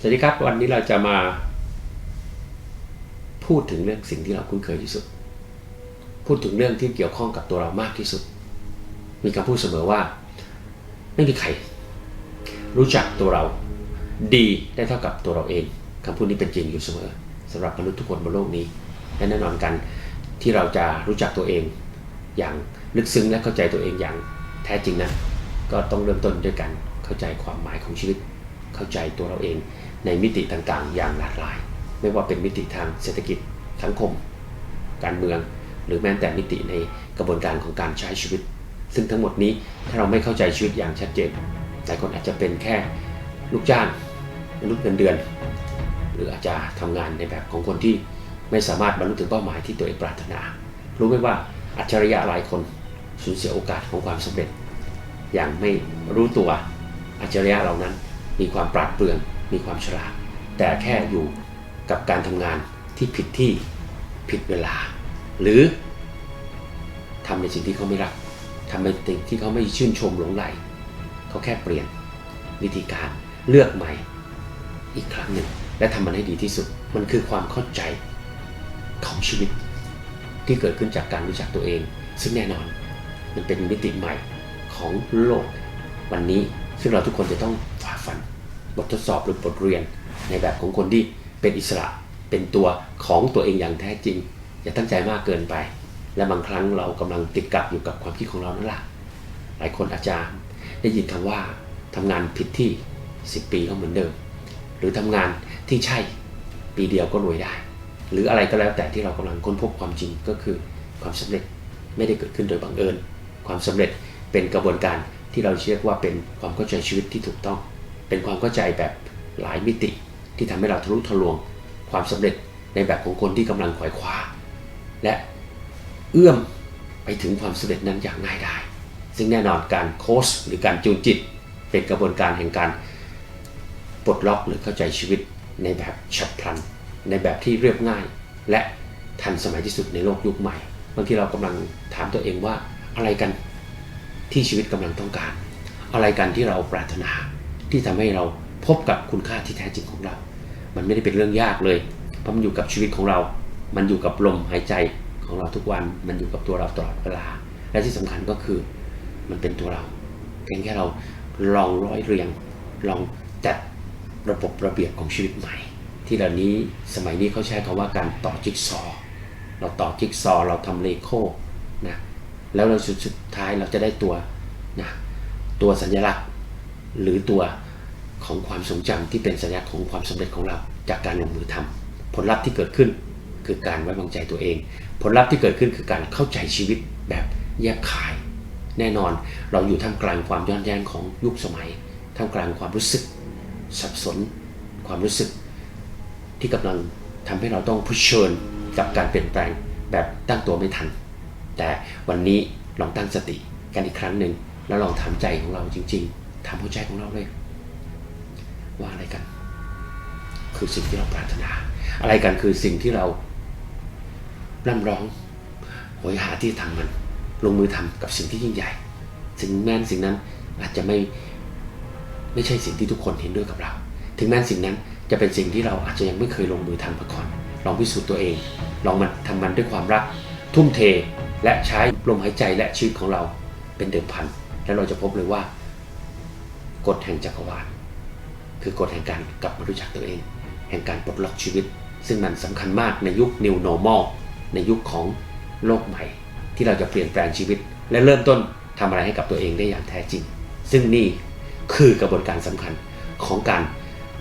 สวัสดีครับ วันนี้เราจะมา พูดถึงเรื่องสิ่งที่เราคุ้นเคยที่สุด พูดถึงเรื่องที่เกี่ยวข้องกับตัวเรามากที่สุด มีคำพูดเสมอว่า ไม่มีใคร รู้จักตัวเราดีได้เท่ากับตัวเราเองคำพูดนี้เป็นจริงอยู่เสมอสำหรับมนุษย์ทุกคนบนโลกนี้และแน่นอนกันที่เราจะรู้จักตัวเองอย่างลึกซึ้งและเข้าใจตัวเองอย่างแท้จริงนะก็ต้องเริ่มต้นด้วยการเข้าใจความหมายของชีวิต เข้าใจตัวเราเองในมิติต่างๆ อย่างหลากหลาย ไม่ว่าเป็นมิติทางเศรษฐกิจสังคม การเมือง หรือแม้แต่มิติในกระบวนการของการใช้ชีวิต ซึ่งทั้งหมดนี้ถ้าเราไม่เข้าใจชีวิตอย่างชัดเจนหลายคนอาจจะเป็นแค่ลูกจ้างมนุษย์เงินเดือน หรืออาจจะทำงานในแบบของคนที่ไม่สามารถบรรลุถึงเป้าหมายที่ตัวเองปรารถนา รู้ไหมว่าอัจฉริยะหลายคนสูญเสียโอกาสของความสำเร็จ อย่างไม่รู้ตัวอัจฉริยะเหล่านั้น มีความปราดเปรื่อง มีความฉลาด แต่แค่อยู่กับการทำงานที่ผิดที่ผิดเวลา หรือทำในสิ่งที่เขาไม่รักทำในสิ่งที่เขาไม่ชื่นชมหลงไหลเขาแค่เปลี่ยนวิธีการเลือกใหม่อีกครั้งหนึ่ง และทำมันให้ดีที่สุด มันคือความเข้าใจของชีวิต ที่เกิดขึ้นจากการรู้จักตัวเอง ซึ่งแน่นอนมันเป็นมิติใหม่ของโลกวันนี้ ซึ่งเราทุกคนจะต้องฝ่าฟันบททดสอบหรือบทเรียนในแบบของคนที่เป็นอิสระเป็นตัวของตัวเองอย่างแท้จริง อย่าตั้งใจมากเกินไป และบางครั้งเรากำลังติดกับอยู่กับความคิดของเรานั่นแหละหลายคนอาจจะได้ยินคำว่าทำงานผิดที่ 10 ปีก็เหมือนเดิม หรือทำงานที่ใช่ปีเดียวก็รวยได้ หรืออะไรก็แล้วแต่ที่เรากำลังค้นพบความจริงก็คือความสำเร็จไม่ได้เกิดขึ้นโดยบังเอิญ ความสำเร็จเป็นกระบวนการ ที่เราเรียกว่าเป็นความเข้าใจชีวิตที่ถูกต้อง เป็นความเข้าใจแบบหลายมิติ ที่ทำให้เราทะลุทะลวง ความสำเร็จในแบบของคนที่กำลังขวายคว้า และเอื้อมไปถึงความสำเร็จนั้นอย่างง่ายดายซึ่งแน่นอนการโค้ชหรือการจูนจิต เป็นกระบวนการแห่งการปลดล็อกหรือเข้าใจชีวิตในแบบฉับพลัน ในแบบที่เรียบง่าย และทันสมัยที่สุดในโลกยุคใหม่บางทีเรากำลังถามตัวเองว่าอะไรกัน ที่ชีวิตกำลังต้องการ อะไรกันที่เราปรารถนา ที่ทำให้เราพบกับคุณค่าที่แท้จริงของเรา มันไม่ได้เป็นเรื่องยากเลย เพราะมันอยู่กับชีวิตของเรา มันอยู่กับลมหายใจของเราทุกวัน มันอยู่กับตัวเราตลอดเวลา และที่สำคัญก็คือมันเป็นตัวเรา เพียงแค่เราลองร้อยเรียง ลองจัดระบบระเบียบของชีวิตใหม่ ที่เหล่านี้สมัยนี้เขาใช้คำว่าการต่อจิ๊กซอ เราต่อจิ๊กซอ เราทำเลโก้นะ แล้วเราสุดสุดท้ายเราจะได้ตัวนะตัวสัญลักษณ์ หรือตัวของความทรงจำที่เป็นสัญลักษณ์ของความสำเร็จของเราจากการลงมือทำผลลัพธ์ที่เกิดขึ้นคือการไว้วางใจตัวเอง ผลลัพธ์ที่เกิดขึ้นคือการเข้าใจชีวิตแบบแยกขาย แน่นอนเราอยู่ท่ามกลางความย้อนแย้งของยุคสมัย ท่ามกลางความรู้สึก สับสน ความรู้สึก ที่กำลังทำให้เราต้องเผชิญกับการเปลี่ยนแปลงแบบตั้งตัวไม่ทัน แต่วันนี้ลองตั้งสติกันอีกครั้งหนึ่งแล้วลองถามใจของเราจริงๆถามหัวใจของเราเลย ว่าอะไรกัน คือสิ่งที่เราปรารถนา อะไรกันคือสิ่งที่เราร่ำร้องโหยหาที่จะทำมัน ลงมือทำกับสิ่งที่ยิ่งใหญ่ถึงแม้นสิ่งนั้นอาจจะไม่ไม่ใช่สิ่งที่ทุกคนเห็นด้วยกับเรา ถึงแม้นสิ่งนั้นจะเป็นสิ่งที่เราอาจจะยังไม่เคยลงมือทำมาก่อน ลองพิสูจน์ตัวเอง ลองมันทำมันด้วยความรัก ทุ่มเท และใช้ลมหายใจและชีวิตของเราเป็นเดิมพัน แล้วเราจะพบเลยว่า กฎแห่งจักรวาลคือกฎแห่งการกลับมารู้จักตัวเอง แห่งการปลดล็อกชีวิต ซึ่งมันสำคัญมากในยุค New Normal ในยุคของโลกใหม่ ที่เราจะเปลี่ยนแปลงชีวิต และเริ่มต้นทำอะไรให้กับตัวเองได้อย่างแท้จริง ซึ่งนี่คือกระบวนการสำคัญของการ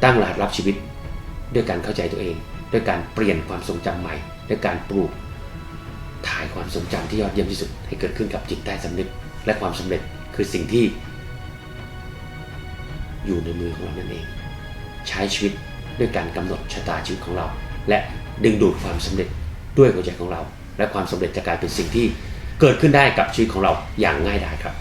ตั้งรหัสรับชีวิต ด้วยการเข้าใจตัวเอง ด้วยการเปลี่ยนความทรงจำใหม่ ด้วยการปลูกายความทรงจำที่ยอดเยี่ยมที่สุด ให้เกิดขึ้นกับจิตใต้สำนึก และความสำเร็จคือสิ่งที่ อยู่ในมือของเรานั่นเอง ใช้ชีวิตด้วยการกำหนดชะตาชีวิตของเรา และดึงดูดความสำเร็จด้วยหัวใจของเรา และความสำเร็จจะกลายเป็นสิ่งที่เกิดขึ้นได้กับชีวิตของเราอย่างง่ายดายครับ